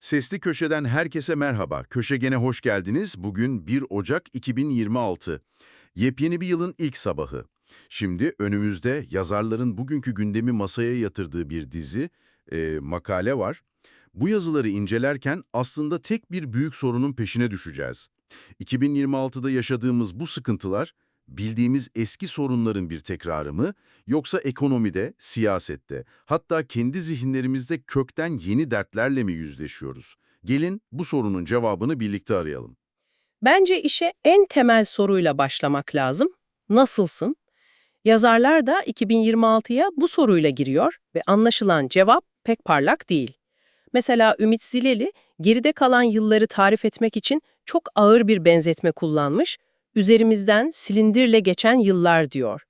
Sesli Köşe'den herkese merhaba. Köşegene hoş geldiniz. Bugün 1 Ocak 2026. Yepyeni bir yılın ilk sabahı. Şimdi önümüzde yazarların bugünkü gündemi masaya yatırdığı bir dizi, e, makale var. Bu yazıları incelerken aslında tek bir büyük sorunun peşine düşeceğiz. 2026'da yaşadığımız bu sıkıntılar, bildiğimiz eski sorunların bir tekrarı mı, yoksa ekonomide, siyasette, hatta kendi zihinlerimizde kökten yeni dertlerle mi yüzleşiyoruz? Gelin bu sorunun cevabını birlikte arayalım. Bence işe en temel soruyla başlamak lazım. Nasılsın? Yazarlar da 2026'ya bu soruyla giriyor ve anlaşılan cevap pek parlak değil. Mesela Ümit Zileli, geride kalan yılları tarif etmek için çok ağır bir benzetme kullanmış, üzerimizden silindirle geçen yıllar diyor.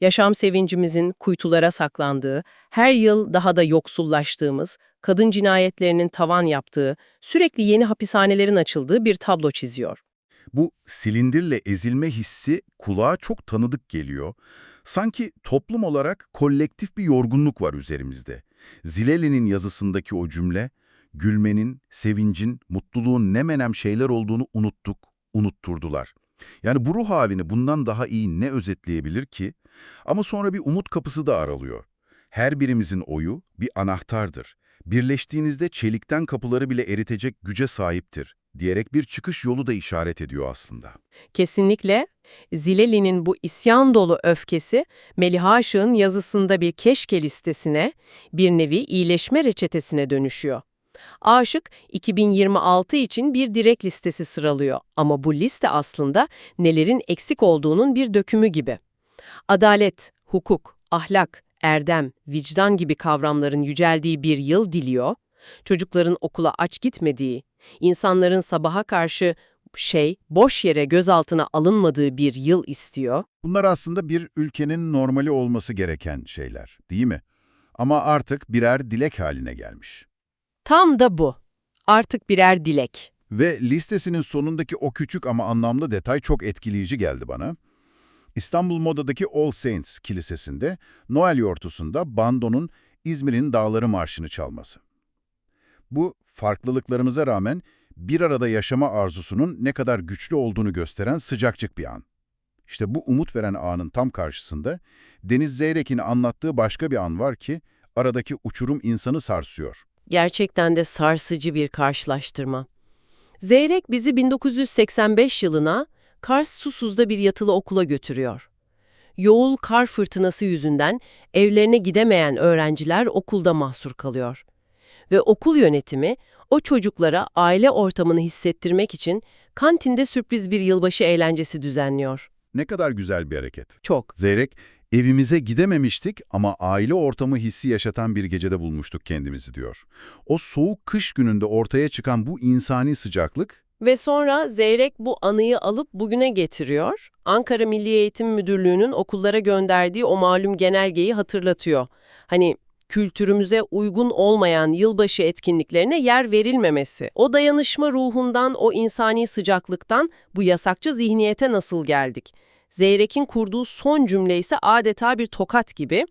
Yaşam sevincimizin kuytulara saklandığı, her yıl daha da yoksullaştığımız, kadın cinayetlerinin tavan yaptığı, sürekli yeni hapishanelerin açıldığı bir tablo çiziyor. Bu silindirle ezilme hissi kulağa çok tanıdık geliyor. Sanki toplum olarak kolektif bir yorgunluk var üzerimizde. Zileli'nin yazısındaki o cümle, gülmenin, sevincin, mutluluğun ne menem şeyler olduğunu unuttuk, unutturdular. Yani bu ruh halini bundan daha iyi ne özetleyebilir ki? Ama sonra bir umut kapısı da aralıyor. Her birimizin oyu bir anahtardır. Birleştiğinizde çelikten kapıları bile eritecek güce sahiptir diyerek bir çıkış yolu da işaret ediyor aslında. Kesinlikle Zileli'nin bu isyan dolu öfkesi Meliha Aşık'ın yazısında bir keşke listesine, bir nevi iyileşme reçetesine dönüşüyor. Aşık 2026 için bir direk listesi sıralıyor ama bu liste aslında nelerin eksik olduğunun bir dökümü gibi. Adalet, hukuk, ahlak, erdem, vicdan gibi kavramların yüceldiği bir yıl diliyor, çocukların okula aç gitmediği, insanların sabaha karşı şey, boş yere gözaltına alınmadığı bir yıl istiyor. Bunlar aslında bir ülkenin normali olması gereken şeyler, değil mi? Ama artık birer dilek haline gelmiş. Tam da bu. Artık birer dilek. Ve listesinin sonundaki o küçük ama anlamlı detay çok etkileyici geldi bana. İstanbul Moda'daki All Saints Kilisesi'nde Noel yortusunda bandonun İzmir'in Dağları Marşı'nı çalması. Bu farklılıklarımıza rağmen bir arada yaşama arzusunun ne kadar güçlü olduğunu gösteren sıcakçık bir an. İşte bu umut veren anın tam karşısında Deniz Zeyrek'in anlattığı başka bir an var ki aradaki uçurum insanı sarsıyor. Gerçekten de sarsıcı bir karşılaştırma. Zeyrek bizi 1985 yılına Kars Susuz'da bir yatılı okula götürüyor. Yoğul kar fırtınası yüzünden evlerine gidemeyen öğrenciler okulda mahsur kalıyor. Ve okul yönetimi o çocuklara aile ortamını hissettirmek için kantinde sürpriz bir yılbaşı eğlencesi düzenliyor. Ne kadar güzel bir hareket. Çok. Zeyrek, evimize gidememiştik ama aile ortamı hissi yaşatan bir gecede bulmuştuk kendimizi diyor. O soğuk kış gününde ortaya çıkan bu insani sıcaklık Ve sonra Zeyrek bu anıyı alıp bugüne getiriyor. Ankara Milli Eğitim Müdürlüğü'nün okullara gönderdiği o malum genelgeyi hatırlatıyor. Hani kültürümüze uygun olmayan yılbaşı etkinliklerine yer verilmemesi. O dayanışma ruhundan, o insani sıcaklıktan bu yasakçı zihniyete nasıl geldik? Zeyrek'in kurduğu son cümle ise adeta bir tokat gibi.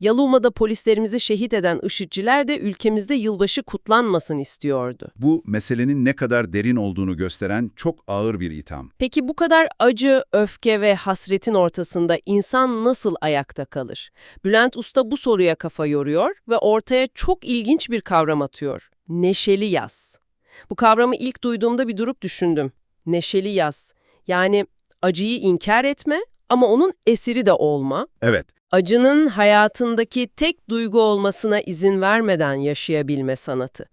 Yaluma'da polislerimizi şehit eden IŞİD'ciler de ülkemizde yılbaşı kutlanmasın istiyordu. bu meselenin ne kadar derin olduğunu gösteren çok ağır bir itham. Peki bu kadar acı, öfke ve hasretin ortasında insan nasıl ayakta kalır? Bülent Usta bu soruya kafa yoruyor ve ortaya çok ilginç bir kavram atıyor. Neşeli yaz. Bu kavramı ilk duyduğumda bir durup düşündüm. Neşeli yaz. Yani acıyı inkar etme ama onun esiri de olma. Evet, Acının hayatındaki tek duygu olmasına izin vermeden yaşayabilme sanatı.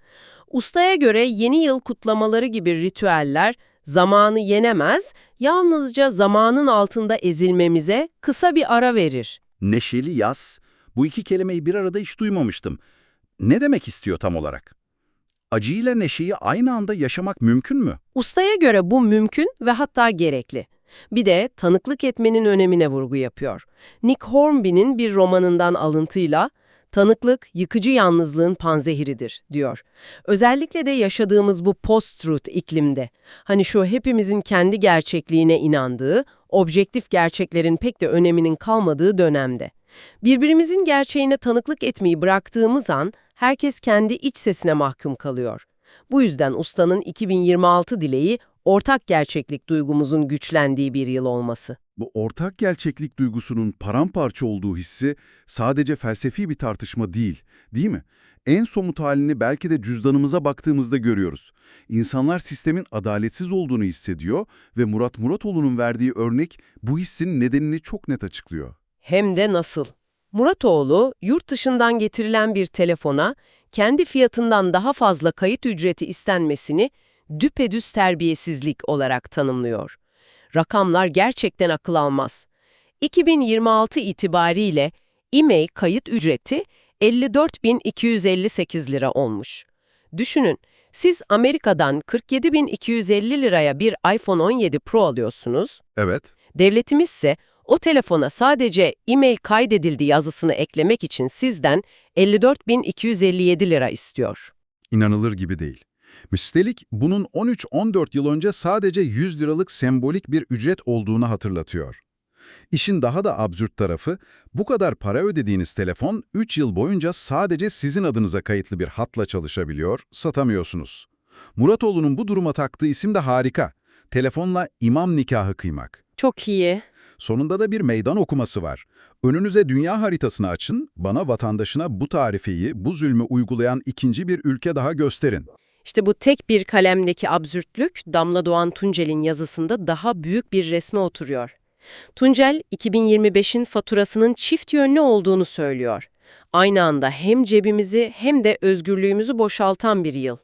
Ustaya göre yeni yıl kutlamaları gibi ritüeller zamanı yenemez, yalnızca zamanın altında ezilmemize kısa bir ara verir. neşeli yaz. Bu iki kelimeyi bir arada hiç duymamıştım. Ne demek istiyor tam olarak? Acıyla neşeyi aynı anda yaşamak mümkün mü? Ustaya göre bu mümkün ve hatta gerekli. Bir de tanıklık etmenin önemine vurgu yapıyor. Nick Hornby'nin bir romanından alıntıyla tanıklık yıkıcı yalnızlığın panzehiridir diyor. Özellikle de yaşadığımız bu post-truth iklimde. Hani şu hepimizin kendi gerçekliğine inandığı, objektif gerçeklerin pek de öneminin kalmadığı dönemde. Birbirimizin gerçeğine tanıklık etmeyi bıraktığımız an herkes kendi iç sesine mahkum kalıyor. Bu yüzden ustanın 2026 dileği ortak gerçeklik duygumuzun güçlendiği bir yıl olması. Bu ortak gerçeklik duygusunun paramparça olduğu hissi sadece felsefi bir tartışma değil, değil mi? En somut halini belki de cüzdanımıza baktığımızda görüyoruz. İnsanlar sistemin adaletsiz olduğunu hissediyor ve Murat Muratoğlu'nun verdiği örnek bu hissin nedenini çok net açıklıyor. Hem de nasıl? Muratoğlu, yurt dışından getirilen bir telefona kendi fiyatından daha fazla kayıt ücreti istenmesini düpedüz terbiyesizlik olarak tanımlıyor. Rakamlar gerçekten akıl almaz. 2026 itibariyle e-mail kayıt ücreti 54.258 lira olmuş. Düşünün, siz Amerika'dan 47.250 liraya bir iPhone 17 Pro alıyorsunuz, Evet. Devletimiz ise o telefona sadece e-mail kaydedildi yazısını eklemek için sizden 54.257 lira istiyor. İnanılır gibi değil. Üstelik bunun 13-14 yıl önce sadece 100 liralık sembolik bir ücret olduğunu hatırlatıyor. İşin daha da absürt tarafı, bu kadar para ödediğiniz telefon 3 yıl boyunca sadece sizin adınıza kayıtlı bir hatla çalışabiliyor, satamıyorsunuz. Muratoğlu'nun bu duruma taktığı isim de harika. Telefonla imam nikahı kıymak. Çok iyi. Sonunda da bir meydan okuması var. Önünüze dünya haritasını açın, bana vatandaşına bu tarifeyi, bu zulmü uygulayan ikinci bir ülke daha gösterin. İşte bu tek bir kalemdeki absürtlük Damla Doğan Tuncel'in yazısında daha büyük bir resme oturuyor. Tuncel, 2025'in faturasının çift yönlü olduğunu söylüyor. Aynı anda hem cebimizi hem de özgürlüğümüzü boşaltan bir yıl.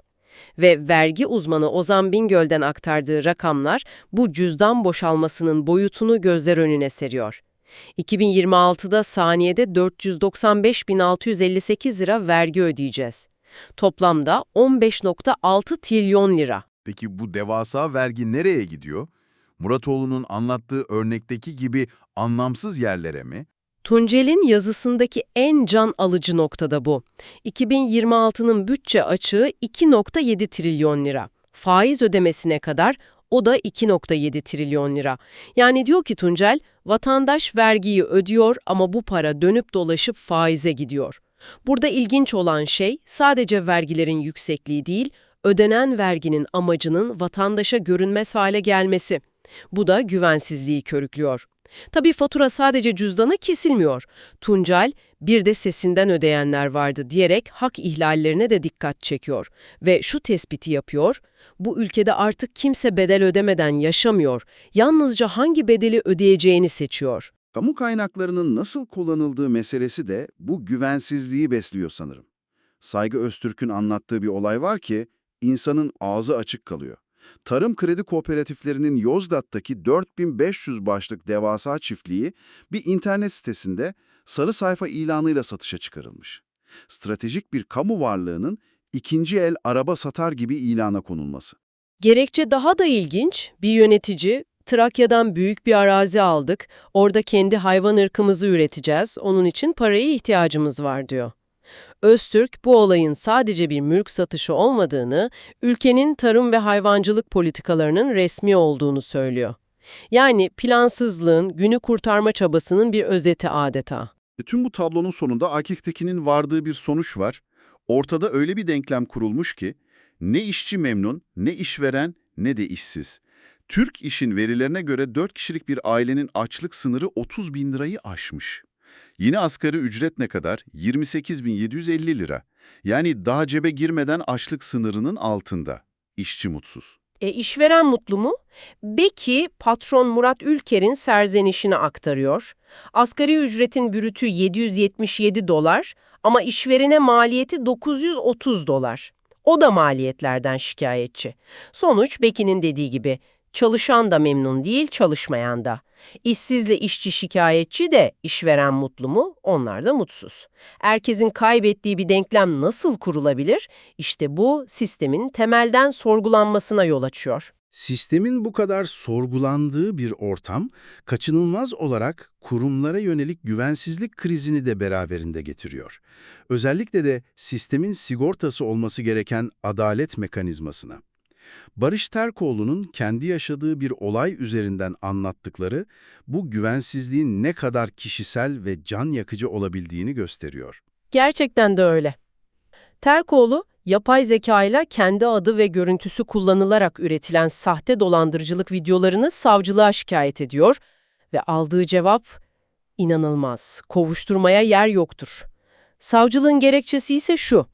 Ve vergi uzmanı Ozan Bingöl'den aktardığı rakamlar bu cüzdan boşalmasının boyutunu gözler önüne seriyor. 2026'da saniyede 495.658 lira vergi ödeyeceğiz. Toplamda 15.6 trilyon lira. Peki bu devasa vergi nereye gidiyor? Muratoğlu'nun anlattığı örnekteki gibi anlamsız yerlere mi? Tuncel'in yazısındaki en can alıcı nokta da bu. 2026'nın bütçe açığı 2.7 trilyon lira. Faiz ödemesine kadar o da 2.7 trilyon lira. Yani diyor ki Tuncel, vatandaş vergiyi ödüyor ama bu para dönüp dolaşıp faize gidiyor. Burada ilginç olan şey sadece vergilerin yüksekliği değil, ödenen verginin amacının vatandaşa görünmez hale gelmesi. Bu da güvensizliği körüklüyor. Tabii fatura sadece cüzdana kesilmiyor. Tuncel, bir de sesinden ödeyenler vardı diyerek hak ihlallerine de dikkat çekiyor. Ve şu tespiti yapıyor, bu ülkede artık kimse bedel ödemeden yaşamıyor, yalnızca hangi bedeli ödeyeceğini seçiyor. Kamu kaynaklarının nasıl kullanıldığı meselesi de bu güvensizliği besliyor sanırım. Saygı Öztürk'ün anlattığı bir olay var ki insanın ağzı açık kalıyor. Tarım kredi kooperatiflerinin Yozgat'taki 4500 başlık devasa çiftliği bir internet sitesinde sarı sayfa ilanıyla satışa çıkarılmış. Stratejik bir kamu varlığının ikinci el araba satar gibi ilana konulması. Gerekçe daha da ilginç. Bir yönetici, Trakya'dan büyük bir arazi aldık, orada kendi hayvan ırkımızı üreteceğiz, onun için paraya ihtiyacımız var diyor. Öztürk bu olayın sadece bir mülk satışı olmadığını, ülkenin tarım ve hayvancılık politikalarının resmi olduğunu söylüyor. Yani plansızlığın, günü kurtarma çabasının bir özeti adeta. E, Tüm bu tablonun sonunda Akif Tekin'in vardığı bir sonuç var. Ortada öyle bir denklem kurulmuş ki ne işçi memnun, ne işveren, ne de işsiz. Türk İş'in verilerine göre 4 kişilik bir ailenin açlık sınırı 30 bin lirayı aşmış. Yine asgari ücret ne kadar? 28.750 lira. Yani daha cebe girmeden açlık sınırının altında. İşçi mutsuz. E işveren mutlu mu? Beki patron Murat Ülker'in serzenişini aktarıyor. Asgari ücretin bürütü 777 dolar ama işverene maliyeti 930 dolar. O da maliyetlerden şikayetçi. Sonuç Beki'nin dediği gibi çalışan da memnun değil, çalışmayan da. İşsizle işçi şikayetçi de işveren mutlu mu? Onlar da mutsuz. Herkesin kaybettiği bir denklem nasıl kurulabilir? İşte bu sistemin temelden sorgulanmasına yol açıyor. Sistemin bu kadar sorgulandığı bir ortam, kaçınılmaz olarak kurumlara yönelik güvensizlik krizini de beraberinde getiriyor. Özellikle de sistemin sigortası olması gereken adalet mekanizmasına. Barış Terkoğlu'nun kendi yaşadığı bir olay üzerinden anlattıkları, bu güvensizliğin ne kadar kişisel ve can yakıcı olabildiğini gösteriyor. Gerçekten de öyle. Terkoğlu, yapay zekayla kendi adı ve görüntüsü kullanılarak üretilen sahte dolandırıcılık videolarını savcılığa şikayet ediyor ve aldığı cevap inanılmaz, kovuşturmaya yer yoktur. Savcılığın gerekçesi ise şu,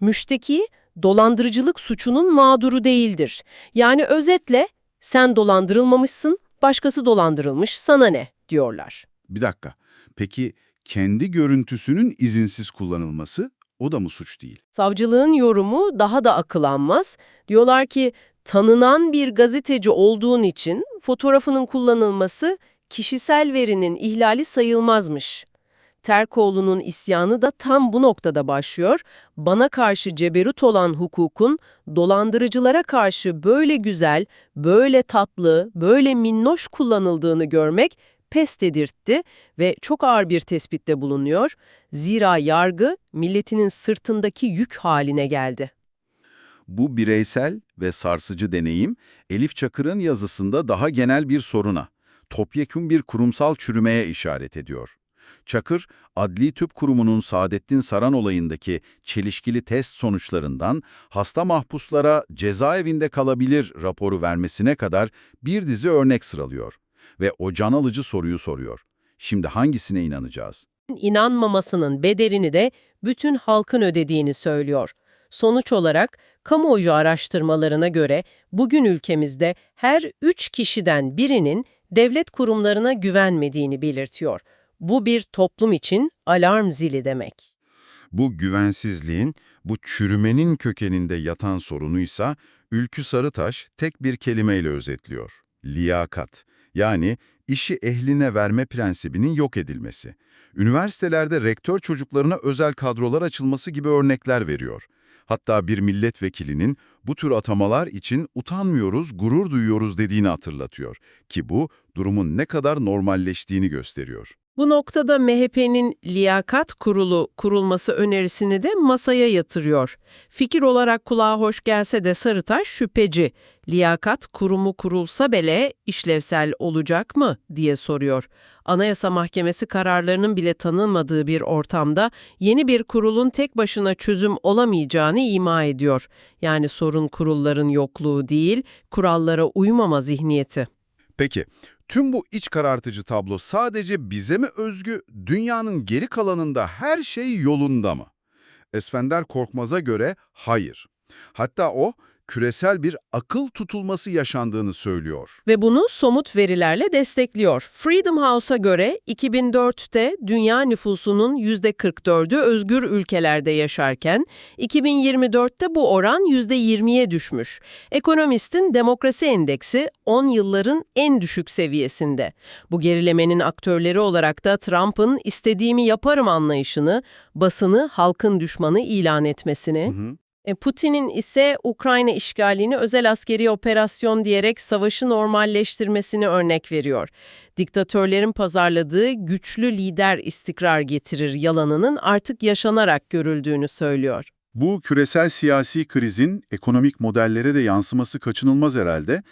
müşteki dolandırıcılık suçunun mağduru değildir. Yani özetle sen dolandırılmamışsın, başkası dolandırılmış, sana ne diyorlar. Bir dakika. Peki kendi görüntüsünün izinsiz kullanılması o da mı suç değil? Savcılığın yorumu daha da akılanmaz. Diyorlar ki tanınan bir gazeteci olduğun için fotoğrafının kullanılması kişisel verinin ihlali sayılmazmış. Terkoğlu'nun isyanı da tam bu noktada başlıyor. Bana karşı ceberut olan hukukun dolandırıcılara karşı böyle güzel, böyle tatlı, böyle minnoş kullanıldığını görmek pes dedirtti ve çok ağır bir tespitte bulunuyor. Zira yargı milletinin sırtındaki yük haline geldi. Bu bireysel ve sarsıcı deneyim, Elif Çakır'ın yazısında daha genel bir soruna, topyekün bir kurumsal çürümeye işaret ediyor. Çakır, Adli Tıp Kurumu'nun Saadettin Saran olayındaki çelişkili test sonuçlarından hasta mahpuslara cezaevinde kalabilir raporu vermesine kadar bir dizi örnek sıralıyor. Ve o can alıcı soruyu soruyor. Şimdi hangisine inanacağız? İnanmamasının bedelini de bütün halkın ödediğini söylüyor. Sonuç olarak kamuoyu araştırmalarına göre bugün ülkemizde her üç kişiden birinin devlet kurumlarına güvenmediğini belirtiyor. Bu bir toplum için alarm zili demek. Bu güvensizliğin, bu çürümenin kökeninde yatan sorunuysa Ülkü Sarıtaş tek bir kelimeyle özetliyor. Liyakat. Yani işi ehline verme prensibinin yok edilmesi. Üniversitelerde rektör çocuklarına özel kadrolar açılması gibi örnekler veriyor. Hatta bir milletvekilinin bu tür atamalar için utanmıyoruz, gurur duyuyoruz dediğini hatırlatıyor. Ki bu durumun ne kadar normalleştiğini gösteriyor. Bu noktada MHP'nin liyakat kurulu kurulması önerisini de masaya yatırıyor. Fikir olarak kulağa hoş gelse de Sarıtaş şüpheci. Liyakat kurumu kurulsa bile işlevsel olacak mı diye soruyor. Anayasa Mahkemesi kararlarının bile tanınmadığı bir ortamda yeni bir kurulun tek başına çözüm olamayacağını ima ediyor. Yani sorun kurulların yokluğu değil, kurallara uymama zihniyeti. Peki, tüm bu iç karartıcı tablo sadece bize mi özgü, dünyanın geri kalanında her şey yolunda mı? Esfender Korkmaz'a göre hayır. Hatta o, küresel bir akıl tutulması yaşandığını söylüyor. Ve bunu somut verilerle destekliyor. Freedom House'a göre 2004'te dünya nüfusunun %44'ü özgür ülkelerde yaşarken 2024'te bu oran %20'ye düşmüş. Ekonomist'in demokrasi endeksi 10 yılların en düşük seviyesinde. Bu gerilemenin aktörleri olarak da Trump'ın istediğimi yaparım anlayışını, basını halkın düşmanı ilan etmesini, Hı hı. E, Putin'in ise Ukrayna işgalini özel askeri operasyon diyerek savaşı normalleştirmesini örnek veriyor. Diktatörlerin pazarladığı güçlü lider istikrar getirir yalanının artık yaşanarak görüldüğünü söylüyor. Bu küresel siyasi krizin ekonomik modellere de yansıması kaçınılmaz herhalde.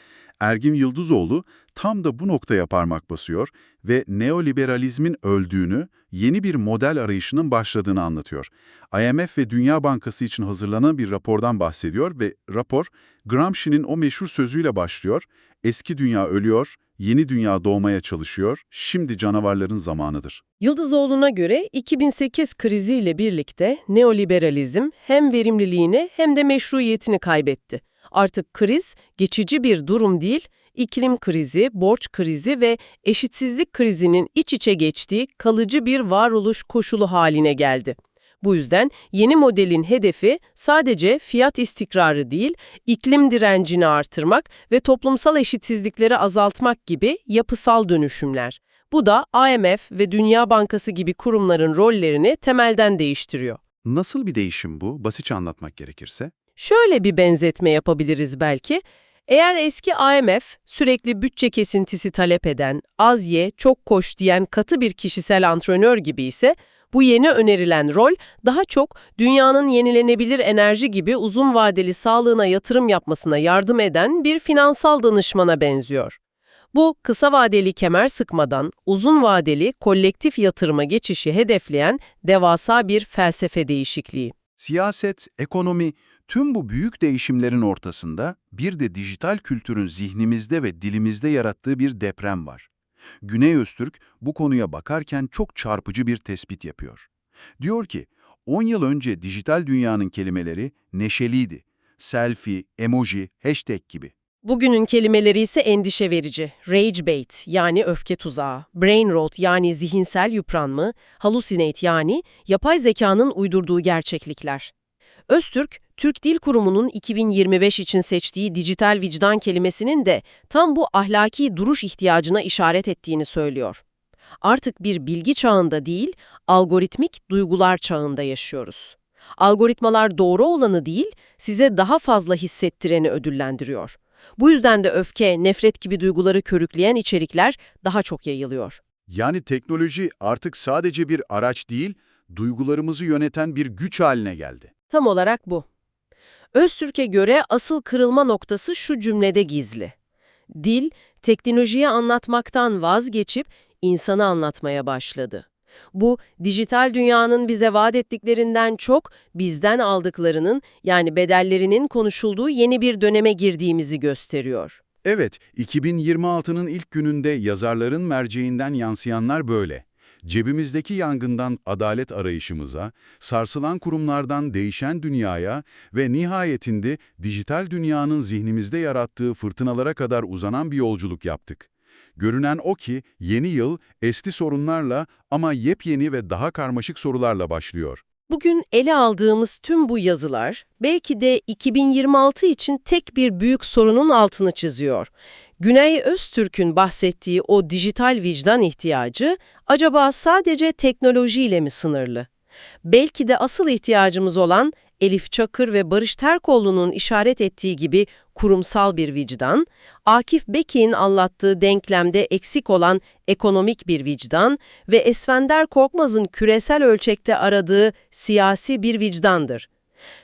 Ergin Yıldızoğlu tam da bu noktaya parmak basıyor ve neoliberalizmin öldüğünü, yeni bir model arayışının başladığını anlatıyor. IMF ve Dünya Bankası için hazırlanan bir rapordan bahsediyor ve rapor Gramsci'nin o meşhur sözüyle başlıyor. Eski dünya ölüyor, yeni dünya doğmaya çalışıyor, şimdi canavarların zamanıdır. Yıldızoğlu'na göre 2008 kriziyle birlikte neoliberalizm hem verimliliğini hem de meşruiyetini kaybetti. Artık kriz geçici bir durum değil, iklim krizi, borç krizi ve eşitsizlik krizinin iç içe geçtiği kalıcı bir varoluş koşulu haline geldi. Bu yüzden yeni modelin hedefi sadece fiyat istikrarı değil, iklim direncini artırmak ve toplumsal eşitsizlikleri azaltmak gibi yapısal dönüşümler. Bu da IMF ve Dünya Bankası gibi kurumların rollerini temelden değiştiriyor. Nasıl bir değişim bu? Basitçe anlatmak gerekirse. Şöyle bir benzetme yapabiliriz belki. Eğer eski IMF sürekli bütçe kesintisi talep eden, az ye, çok koş diyen katı bir kişisel antrenör gibi ise bu yeni önerilen rol daha çok dünyanın yenilenebilir enerji gibi uzun vadeli sağlığına yatırım yapmasına yardım eden bir finansal danışmana benziyor. Bu kısa vadeli kemer sıkmadan uzun vadeli kolektif yatırıma geçişi hedefleyen devasa bir felsefe değişikliği. Siyaset, ekonomi, Tüm bu büyük değişimlerin ortasında bir de dijital kültürün zihnimizde ve dilimizde yarattığı bir deprem var. Güney Öztürk bu konuya bakarken çok çarpıcı bir tespit yapıyor. Diyor ki, 10 yıl önce dijital dünyanın kelimeleri neşeliydi. Selfie, emoji, hashtag gibi. Bugünün kelimeleri ise endişe verici. Rage bait yani öfke tuzağı, brain rot yani zihinsel yıpranma, hallucinate yani yapay zekanın uydurduğu gerçeklikler. Öztürk, Türk Dil Kurumu'nun 2025 için seçtiği dijital vicdan kelimesinin de tam bu ahlaki duruş ihtiyacına işaret ettiğini söylüyor. Artık bir bilgi çağında değil, algoritmik duygular çağında yaşıyoruz. Algoritmalar doğru olanı değil, size daha fazla hissettireni ödüllendiriyor. Bu yüzden de öfke, nefret gibi duyguları körükleyen içerikler daha çok yayılıyor. Yani teknoloji artık sadece bir araç değil, duygularımızı yöneten bir güç haline geldi. Tam olarak bu. Öztürk'e göre asıl kırılma noktası şu cümlede gizli. Dil, teknolojiyi anlatmaktan vazgeçip insanı anlatmaya başladı. Bu, dijital dünyanın bize vaat ettiklerinden çok bizden aldıklarının yani bedellerinin konuşulduğu yeni bir döneme girdiğimizi gösteriyor. Evet, 2026'nın ilk gününde yazarların merceğinden yansıyanlar böyle. Cebimizdeki yangından adalet arayışımıza, sarsılan kurumlardan değişen dünyaya ve nihayetinde dijital dünyanın zihnimizde yarattığı fırtınalara kadar uzanan bir yolculuk yaptık. Görünen o ki yeni yıl eski sorunlarla ama yepyeni ve daha karmaşık sorularla başlıyor. Bugün ele aldığımız tüm bu yazılar belki de 2026 için tek bir büyük sorunun altını çiziyor. Güney Öztürk'ün bahsettiği o dijital vicdan ihtiyacı acaba sadece teknolojiyle mi sınırlı? Belki de asıl ihtiyacımız olan Elif Çakır ve Barış Terkoğlu'nun işaret ettiği gibi kurumsal bir vicdan, Akif Bekir'in anlattığı denklemde eksik olan ekonomik bir vicdan ve Esfender Korkmaz'ın küresel ölçekte aradığı siyasi bir vicdandır.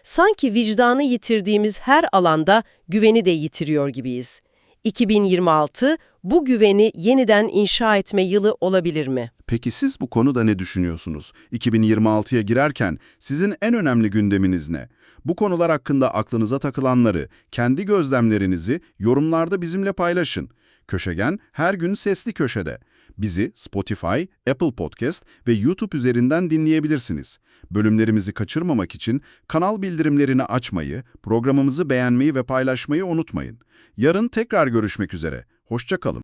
Sanki vicdanı yitirdiğimiz her alanda güveni de yitiriyor gibiyiz. 2026 bu güveni yeniden inşa etme yılı olabilir mi? Peki siz bu konuda ne düşünüyorsunuz? 2026'ya girerken sizin en önemli gündeminiz ne? Bu konular hakkında aklınıza takılanları, kendi gözlemlerinizi yorumlarda bizimle paylaşın. Köşegen her gün sesli köşede. Bizi Spotify, Apple Podcast ve YouTube üzerinden dinleyebilirsiniz. Bölümlerimizi kaçırmamak için kanal bildirimlerini açmayı, programımızı beğenmeyi ve paylaşmayı unutmayın. Yarın tekrar görüşmek üzere. Hoşça kalın.